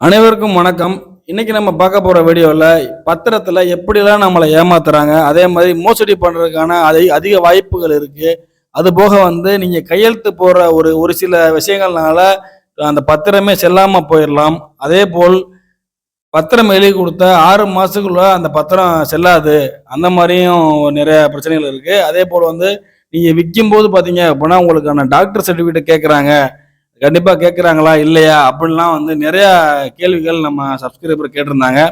அனைவருக்கும் வணக்கம். இன்னைக்கு நம்ம பார்க்க போற வீடியோவில் பத்திரத்தில் எப்படிலாம் நம்மளை ஏமாத்துறாங்க அதே மாதிரி மோசடி பண்றதுக்கான அதிக அதிக வாய்ப்புகள் இருக்கு. அது போக வந்து நீங்க கையெழுத்து போற ஒரு ஒரு சில விஷயங்கள்னால அந்த பத்திரமே செல்லாம போயிடலாம். அதே போல் பத்திரம் எழுதி கொடுத்த ஆறு மாசத்துக்குள்ள அந்த பத்திரம் செல்லாது. அந்த மாதிரியும் நிறைய பிரச்சனைகள் இருக்கு. அதே போல் வந்து நீங்க விற்கும் போது பாத்தீங்க அப்படின்னா உங்களுக்கான டாக்டர் சர்டிஃபிகேட் கேட்குறாங்க கண்டிப்பாக கேட்குறாங்களா இல்லையா அப்படின்லாம் வந்து நிறையா கேள்விகள் நம்ம சப்ஸ்கிரைபர் கேட்டிருந்தாங்க.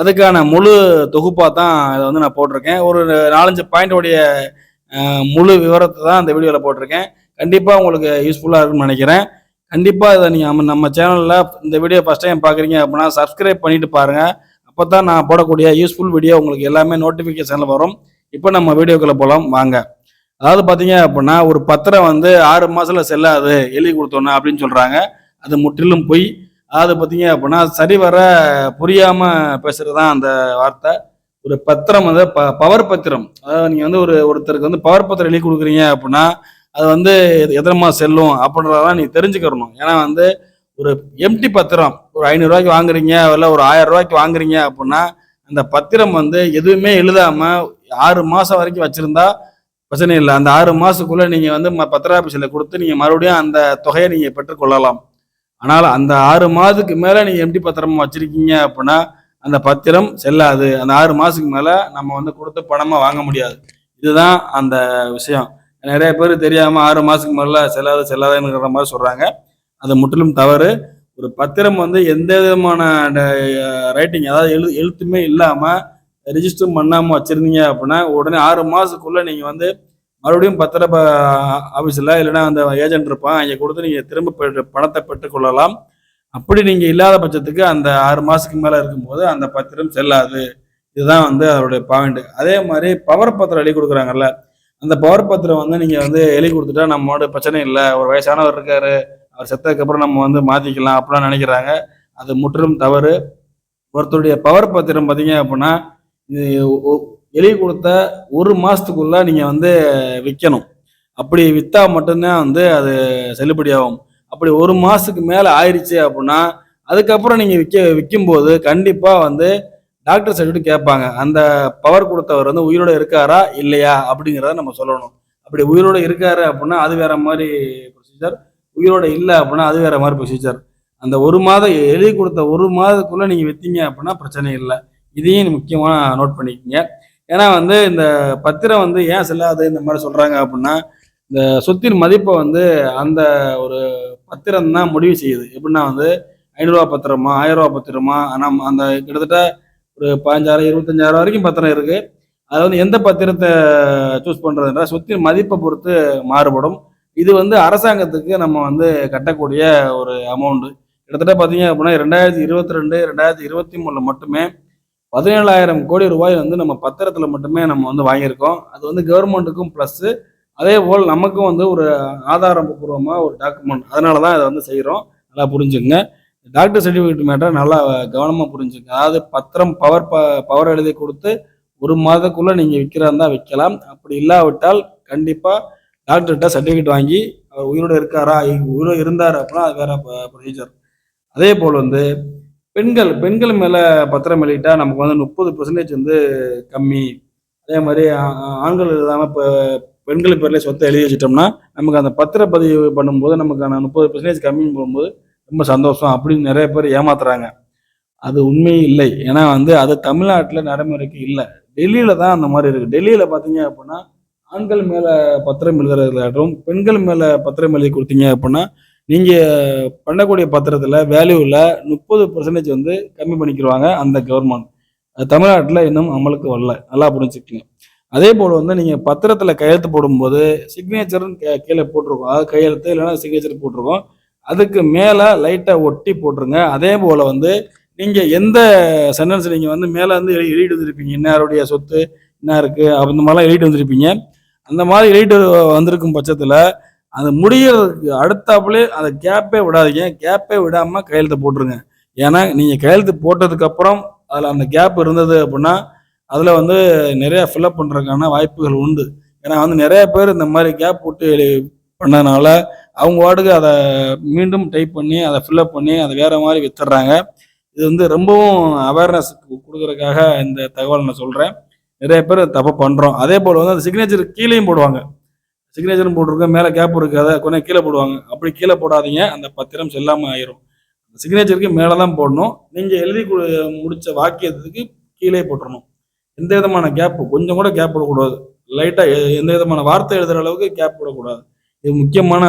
அதுக்கான முழு தொகுப்பாக தான் இதை வந்து நான் போட்டிருக்கேன். ஒரு நாலஞ்சு பாயிண்டோடைய முழு விவரத்தை தான் அந்த வீடியோவில் போட்டிருக்கேன். கண்டிப்பாக உங்களுக்கு யூஸ்ஃபுல்லாக இருக்கும்னு நினைக்கிறேன். கண்டிப்பாக இதை நீங்கள் நம்ம சேனலில் இந்த வீடியோ ஃபஸ்ட் டைம் பார்க்குறீங்க அப்படின்னா சப்ஸ்கிரைப் பண்ணிட்டு பாருங்கள் அப்போ தான் நான் போடக்கூடிய யூஸ்ஃபுல் வீடியோ உங்களுக்கு எல்லாமே நோட்டிஃபிகேஷனில் வரும். இப்போ நம்ம வீடியோக்குள்ளே போகலாம் வாங்க. அதாவது பார்த்தீங்க அப்படின்னா ஒரு பத்திரம் வந்து ஆறு மாசத்துல செல்லாது எழுதி கொடுத்தோன்னா அப்படின்னு சொல்றாங்க. அது முற்றிலும் பொய். அதாவது பார்த்தீங்க அப்படின்னா சரிவர புரியாம பேசுகிறது தான் அந்த வார்த்தை. ஒரு பத்திரம் வந்து ப பவர் பத்திரம். அதாவது நீங்க வந்து ஒரு ஒருத்தருக்கு வந்து பவர் பத்திரம் எழுதி கொடுக்குறீங்க அப்படின்னா அது வந்து எதிரமா செல்லும் அப்படின்றதெல்லாம் நீ தெரிஞ்சுக்கிறணும். ஏன்னா வந்து ஒரு எம்டி பத்திரம் ஒரு ஐநூறுரூவாய்க்கு வாங்குறீங்க இல்லை ஒரு ஆயிரம் ரூபாய்க்கு வாங்குறீங்க அப்படின்னா அந்த பத்திரம் வந்து எதுவுமே எழுதாம ஆறு மாசம் வரைக்கும் வச்சிருந்தா பிரச்சனை இல்லை. அந்த ஆறு மாதத்துக்குள்ளே நீங்கள் வந்து ம- பத்திர ஆஃபீஸில் கொடுத்து நீங்கள் மறுபடியும் அந்த தொகையை நீங்கள் பெற்றுக்கொள்ளலாம் ஆனால் அந்த ஆறு மாதத்துக்கு மேலே நீங்கள் எம்டி பத்திரம் வச்சுருக்கீங்க அப்படின்னா அந்த பத்திரம் செல்லாது. அந்த ஆறு மாதத்துக்கு மேலே நம்ம வந்து கொடுத்து பணமாக வாங்க முடியாது. இதுதான் அந்த விஷயம். நிறைய பேர் தெரியாமல் ஆறு மாதத்துக்கு மேலே செல்லாது செல்லாதுங்கிற மாதிரி சொல்கிறாங்க அது முற்றிலும் தவறு. ஒரு பத்திரம் வந்து எந்த விதமான ரைட்டிங் அதாவது எழு எழுத்துமே இல்லாமல் ரிஜிஸ்டர் பண்ணாமல் வச்சிருந்தீங்க அப்படின்னா உடனே ஆறு மாதத்துக்குள்ளே நீங்கள் வந்து மறுபடியும் பத்திர ஆஃபீஸில் இல்லைன்னா அந்த ஏஜென்ட் இருப்பான் அங்கே கொடுத்து நீங்கள் திரும்ப பெற்று- பணத்தை பெற்றுக்கொள்ளலாம். அப்படி நீங்கள் இல்லாத பட்சத்துக்கு அந்த ஆறு மாதத்துக்கு மேலே இருக்கும்போது அந்த பத்திரம் செல்லாது. இதுதான் வந்து அதோடைய பாயிண்ட் அதே மாதிரி பவர் பத்திரம் எழுதி கொடுக்குறாங்கல்ல அந்த பவர் பத்திரம் வந்து நீங்கள் வந்து எழுதி கொடுத்துட்டா நம்மளோட பிரச்சனை இல்லை. ஒரு வயசானவர் இருக்காரு அவர் செத்ததுக்கப்புறம் நம்ம வந்து மாற்றிக்கலாம் அப்படிலாம் நினைக்கிறாங்க. அது முற்றிலும் தவறு. ஒருத்தருடைய பவர் பத்திரம் பார்த்தீங்க அப்படின்னா எழுதி கொடுத்த ஒரு மாதத்துக்குள்ளே நீங்கள் வந்து விற்கணும் அப்படி விற்றா மட்டும்தான் வந்து அது செல்லுபடியாகும். அப்படி ஒரு மாதத்துக்கு மேலே ஆயிடுச்சு அப்படின்னா அதுக்கப்புறம் நீங்கள் விற்க விற்கும்போது கண்டிப்பாக வந்து டாக்டர் சர்டிஃபிகேட் கேட்பாங்க. அந்த பவர் கொடுத்தவர் வந்து உயிரோட இருக்காரா இல்லையா அப்படிங்கிறத நம்ம சொல்லணும். அப்படி உயிரோட இருக்காரு அப்படின்னா அது வேற மாதிரி ப்ரொசீஜர் உயிரோட இல்லை அப்படின்னா அது வேற மாதிரி ப்ரொசீஜர் அந்த ஒரு மாதம் எழுதி கொடுத்த ஒரு மாதத்துக்குள்ளே நீங்கள் விற்றீங்க அப்படின்னா பிரச்சனை இல்லை. இதையும் முக்கியமாக நோட் பண்ணிக்கோங்க. ஏன்னா வந்து இந்த பத்திரம் வந்து ஏன் செல்லாது இந்த மாதிரி சொல்கிறாங்க அப்படின்னா இந்த சொத்தின் மதிப்பை வந்து அந்த ஒரு பத்திரம் தான் முடிவு செய்யுது. எப்படின்னா வந்து ஐநூறுரூவா பத்திரமா ஆயிரரூவா பத்திரமா ஆனால் அந்த கிட்டத்தட்ட ஒரு பதினஞ்சாயிரம் இருபத்தஞ்சாயிரம் வரைக்கும் பத்திரம் இருக்குது அதை வந்து எந்த பத்திரத்தை சூஸ் பண்றதுன்ற சொத்தின் மதிப்பை பொறுத்து மாறுபடும். இது வந்து அரசாங்கத்துக்கு நம்ம வந்து கட்டக்கூடிய ஒரு அமௌண்ட்டு கிட்டத்தட்ட பார்த்தீங்க அப்படின்னா ரெண்டாயிரத்தி இருபத்தி ரெண்டு ரெண்டாயிரத்தி இருபத்தி மூணில் மட்டுமே பதினேழாயிரம் கோடி ரூபாய் வந்து நம்ம பத்திரத்தில் மட்டுமே நம்ம வந்து வாங்கியிருக்கோம். அது வந்து கவர்மெண்ட்டுக்கும் ப்ளஸ்ஸு அதே போல் நமக்கும் வந்து ஒரு ஆதாரபூர்வமாக ஒரு டாக்குமெண்ட் அதனால தான் இதை வந்து செய்கிறோம் நல்லா புரிஞ்சுங்க டாக்டர் சர்டிஃபிகேட் மேட்டர் நல்லா கவனமாக புரிஞ்சுங்க. அதாவது பத்திரம் பவர் ப பவர் எழுதி கொடுத்து ஒரு மாதத்துக்குள்ளே நீங்கள் விற்கிறாருந்தா விற்கலாம் அப்படி இல்லாவிட்டால் கண்டிப்பாக டாக்டர்கிட்ட சர்டிஃபிகேட் வாங்கி அவர் உயிரோடு இருக்காரா உயிரோடு இருந்தார் அப்படின்னா அது வேற ப்ரொசீஜர் அதே போல் வந்து பெண்கள் பெண்கள் மேலே பத்திரம் எழுதிட்டா நமக்கு வந்து முப்பது பெர்சன்டேஜ் வந்து கம்மி. அதே மாதிரி ஆண்கள் இல்லாமல் இப்போ பெண்கள் பேரில் சொத்தை எழுதி வச்சிட்டோம்னா நமக்கு அந்த பத்திரப்பதிவு பண்ணும்போது நமக்கான முப்பது பெர்சன்டேஜ் கம்மின்னு போகும்போது ரொம்ப சந்தோஷம் அப்படின்னு நிறைய பேர் ஏமாத்துறாங்க. அது உண்மை இல்லை. ஏன்னா வந்து அது தமிழ்நாட்டில் நடைமுறைக்கு இல்லை. டெல்லியில் தான் அந்த மாதிரி இருக்குது டெல்லியில் பார்த்தீங்க அப்படின்னா ஆண்கள் மேலே பத்திரம் எழுதுறதுலாட்டும் பெண்கள் மேலே பத்திரம் எழுதி கொடுத்தீங்க அப்படின்னா நீங்கள் பண்ணக்கூடிய பத்திரத்தில் வேல்யூவில் முப்பது பர்சன்டேஜ் வந்து கம்மி பண்ணிக்கிடுவாங்க அந்த கவர்மெண்ட் அது தமிழ்நாட்டில் இன்னும் அமலுக்கு வரல. நல்லா புரிஞ்சுக்கிங்க அதே போல் வந்து நீங்கள் பத்திரத்தில் கையெழுத்து போடும்போது சிக்னேச்சர்னு கே கீழே போட்டிருக்கோம். அதாவது கையெழுத்து இல்லைன்னா சிக்னேச்சர் போட்டிருக்கோம். அதுக்கு மேலே லைட்டாக ஒட்டி போட்டுருங்க. அதே போல் வந்து நீங்கள் எந்த சென்டென்ஸ் நீங்கள் வந்து மேலே வந்து எழுதி எழுதிட்டு வந்திருப்பீங்க. இன்னாருடைய சொத்து என்ன இருக்குது அந்த மாதிரிலாம் எழுதிட்டு வந்திருப்பீங்க. அந்த மாதிரி எழுதிட்டு வந்திருக்கும் பட்சத்தில் அந்த முடிகிறதுக்கு அடுத்தாப்புலே அந்த கேப்பே விடாதீங்க. கேப்பே விடாமல் கையெழுத்து போட்டுருங்க. ஏன்னா நீங்கள் கையெழுத்து போட்டதுக்கப்புறம் அதில் அந்த கேப் இருந்தது அப்படின்னா அதில் வந்து நிறையா ஃபில்அப் பண்ணுறதுக்கான வாய்ப்புகள் உண்டு. ஏன்னா வந்து நிறைய பேர் இந்த மாதிரி கேப் போட்டு பண்ணதுனால அவங்க வாட்டுக்கு அதை மீண்டும் டைப் பண்ணி அதை ஃபில்அப் பண்ணி அதை வேற மாதிரி வித்துடுறாங்க இது வந்து ரொம்பவும் அவேர்னஸ் கொடுக்குறதுக்காக இந்த தகவல் நான் சொல்கிறேன் நிறைய பேர் தப்பு பண்ணுறோம் அதே போல் வந்து அந்த சிக்னேச்சர் கீழேயும் போடுவாங்க. சிக்னேச்சரும் போட்டிருக்க மேலே கேப் இருக்காத கொஞ்சம் கீழே போடுவாங்க. அப்படி கீழே போடாதீங்க அந்த பத்திரம் செல்லாமல் ஆயிரும். சிக்னேச்சருக்கு மேலே தான் போடணும். நீங்கள் எழுதி கு- முடித்த வாக்கியத்துக்கு கீழே போட்டுடணும் எந்த விதமான கேப்பு கொஞ்சம் கூட கேப் விடக்கூடாது லைட்டாக எந்த விதமான வார்த்தை எழுதுகிற அளவுக்கு கேப் விடக்கூடாது இது முக்கியமான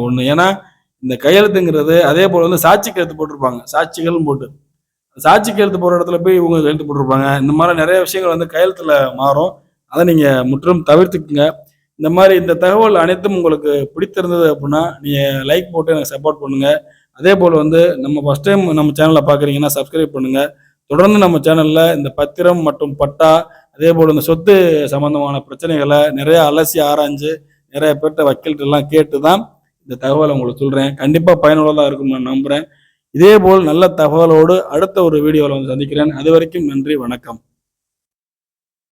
ஒன்று ஏன்னா இந்த கையெழுத்துங்கிறது அதே போல் வந்து சாட்சி கையெழுத்து போட்டிருப்பாங்க. சாட்சிகள்னு போட்டு. சாட்சி கையெழுத்து போகிற இடத்துல போய் இவங்க கையெழுத்து போட்டிருப்பாங்க. இந்த மாதிரி நிறைய விஷயங்கள் வந்து கையெழுத்தில் மாறும். அதை நீங்கள் முற்றிலும் தவிர்த்துக்குங்க. இந்த மாதிரி இந்த தகவல் அனைத்தும் உங்களுக்கு பிடித்திருந்தது அப்படின்னா நீங்கள் லைக் போட்டு எனக்கு சப்போர்ட் பண்ணுங்க. அதே போல் வந்து நம்ம ஃபஸ்ட் டைம் நம்ம சேனலை பார்க்குறீங்கன்னா சப்ஸ்கிரைப் பண்ணுங்க. தொடர்ந்து நம்ம சேனலில் இந்த பத்திரம் மற்றும் பட்டா அதே போல் இந்த சொத்து சம்பந்தமான பிரச்சனைகளை நிறைய அலசி ஆராய்ஞ்சு நிறைய பேர்கிட்ட வக்கீல்கிட்ட எல்லாம் கேட்டு தான் இந்த தகவலை உங்களுக்கு சொல்கிறேன் கண்டிப்பாக பயனுள்ளதாக இருக்கும் நான் நம்புகிறேன் இதே போல் நல்ல தகவலோடு அடுத்த ஒரு வீடியோவில் வந்து சந்திக்கிறேன். அது வரைக்கும் நன்றி வணக்கம்.